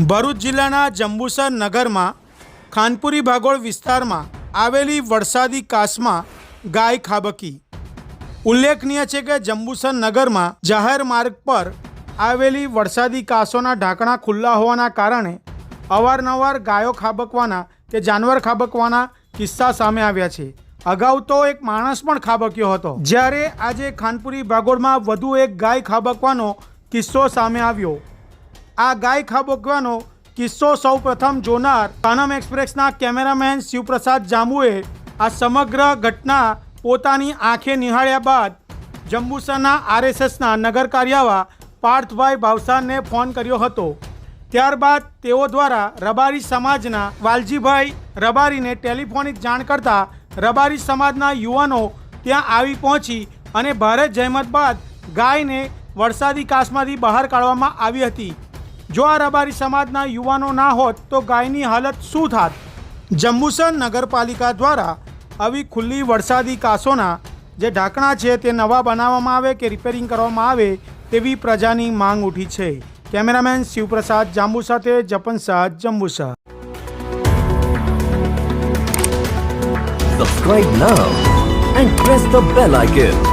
ભરૂચ જિલ્લાના જંબુસર નગરમાં, ખાનપુરી ભાગોળ વિસ્તારમાં આવેલી વરસાદી કાસમાં ગાય ખાબકી. ઉલ્લેખનીય છે કે જંબુસર નગરમાં જાહેર માર્ગ પર આવેલી વરસાદી કાસોના ઢાંકણા ખુલ્લા હોવાના કારણે અવારનવાર ગાયો ખાબકવાના કે જાનવર ખાબકવાના કિસ્સા સામે આવ્યા છે. અગાઉ તો એક માણસ પણ ખાબક્યો હતો. જ્યારે આજે ખાનપુરી ભાગોળમાં વધુ એક ગાય ખાબકવાનો કિસ્સો સામે આવ્યો આ ગાય ખાબકવાનો કિસ્સો સૌ પ્રથમ જોનાર કાનમ એક્સપ્રેસના કેમેરામેન શિવપ્રસાદ જાંબુએ આ સમગ્ર ઘટના પોતાની આંખે નિહાળ્યા બાદ જંબુસરના આરએસએસના નગર કાર્યવા પાર્થભાઈ ભાવસારને ફોન કર્યો હતો. ત્યારબાદ તેઓ દ્વારા રબારી સમાજના વાલજીભાઈ રબારીને ટેલિફોનિક જાણ કરતા રબારી સમાજના યુવાનો ત્યાં આવી પહોંચી અને ભારે જહેમત બાદ ગાયને વરસાદી કાશમાંથી બહાર કાઢવામાં આવી હતી. જો આ રબારી સમાજના યુવાનો ના હોત તો ગાયની હાલત શું થાત? જંબુસર નગરપાલિકા દ્વારા આવી ખુલ્લી વરસાદી કાસોના જે ઢાંકણા છે તે નવા બનાવવામાં આવે કે રિપેરિંગ કરવામાં આવે તેવી પ્રજાની માંગ ઉઠી છે. કેમેરામેન શિવપ્રસાદ જાંબુ સાથે Japan Shah Jambusar. Subscribe now and press the bell icon.